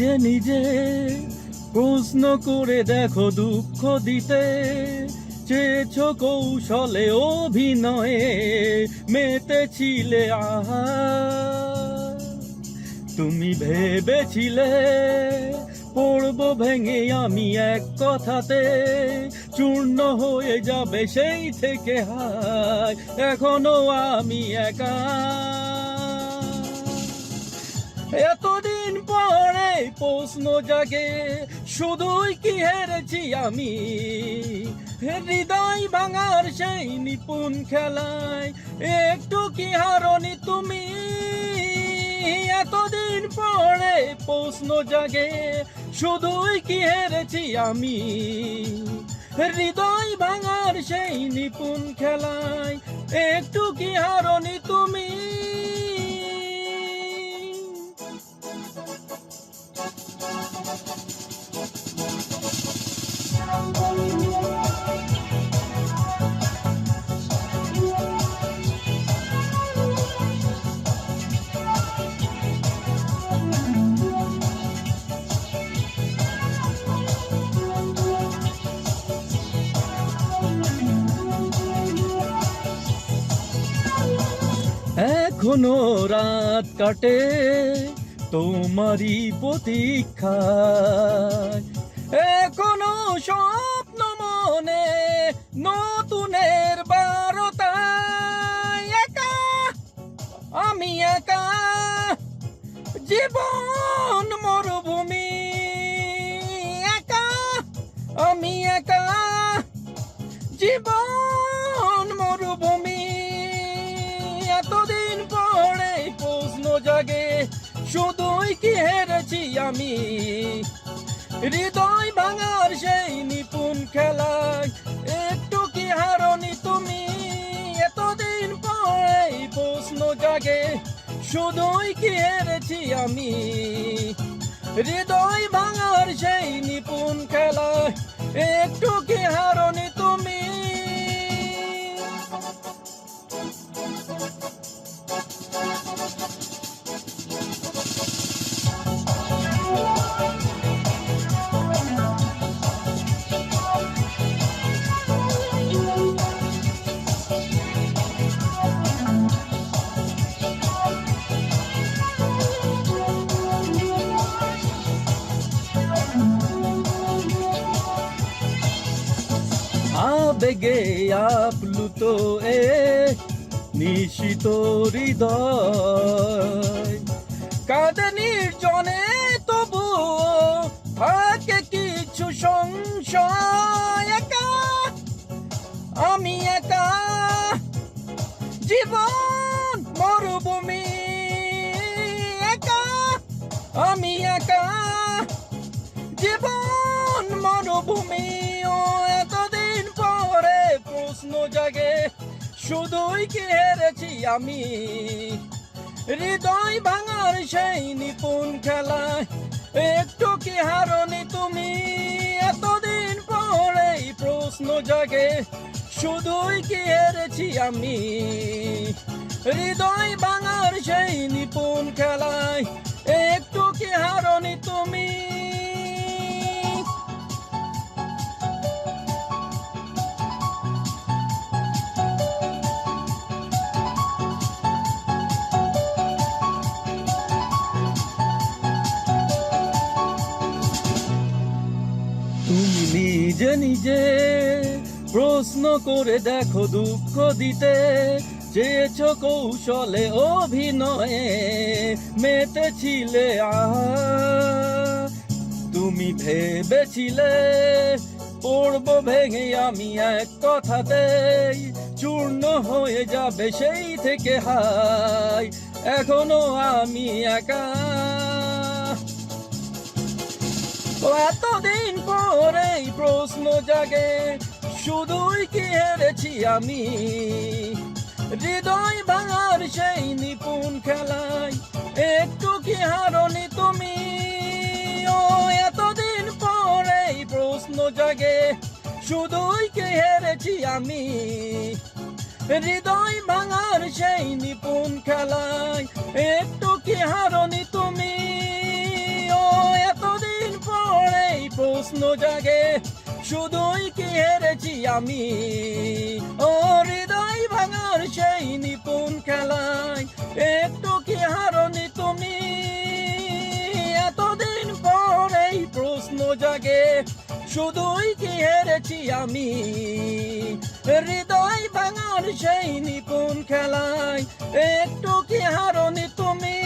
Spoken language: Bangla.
নিজে নিজে প্রশ্ন করে দেখো দুঃখ দিতে। চেয়েছ কৌশলে অভিনয়ে মেতেছিলে আহা তুমি ভেবেছিলে পড়ব ভেঙে আমি এক কথাতে, চূর্ণ হয়ে যাবে সেই থেকে হায় এখনও আমি একা। এতদিন প্রশ্ন জাগে, শুধুই কি হেরেছি আমি? হৃদয় ভাঙার সেই নিপুণ খেলায় একটু কি হারনি তুমি? এতদিন পরে প্রশ্ন জাগে, শুধুই কি হেরেছি আমি? হৃদয় ভাঙার সেই নিপুণ খেলায় একটু কি হারনি তুমি? এখনও রাত কাটে। তোমারই প্রতীক্ষায় এখনও স্বপ্ন শুধুই কি হেরেছি আমি? হৃদয় ভাঙার সেই নিপুণ খেলায় একটু কি হারনি তুমি? এতদিন পরে প্রশ্ন জাগে, শুধুই কি হেরেছি আমি? হৃদয় ভাঙার সেই নিপুণ খেলায় একটু কি হারনি আবেগে আপ্লুত এ নিশিত হৃদয়। কাঁদে নির্জনে তবু থাকে কিছু সংশয়। একা, আমি একা, জীবন মরুভূমি। একা, আমি একা শুধুই কি হেরেছি আমি। হৃদয় ভাঙার সেই নিপুণ খেলায় একটু কি হারনি তুমি? এতদিন পরে প্রশ্ন জাগে, শুধুই কি হেরেছি আমি? হৃদয় ভাঙার সেই নিপুণ খেলায়, একটু কি হারনি তুমি? নিজে নিজে প্রশ্ন করে দেখো দুঃখ দিতে। চেয়েছ কৌশলে অভিনয়ে মেতেছিলে আহা। তুমি ভেবেছিলে, পড়ব ভেঙে আমি এক কথাতেই চূর্ণ হয়ে যাবে সেই থেকে হাই। এখনও আমি একা। এতদিন পরেই প্রশ্ন জাগে, শুধুই কি হেরেছি আমি? হৃদয় ভাঙার সেই নিপুণ খেলায় একটু কি হারনি তুমি? ও, এতদিন পরেই প্রশ্ন জাগে, শুধুই কি হেরেছি আমি? হৃদয় ভাঙার সেই নিপুণ খেলায় একটু কি হারনি জাগে, শুধুই কি হেরেছি আমি? ও হৃদয় ভাঙার সেই নিপুণ খেলায়, একটু কি হারনি তুমি? এতদিন পর এই প্রশ্ন জাগে, শুধুই কি হেরেছি আমি? হৃদয় ভাঙার সেই নিপুণ খেলায়, একটু কি হারনি তুমি?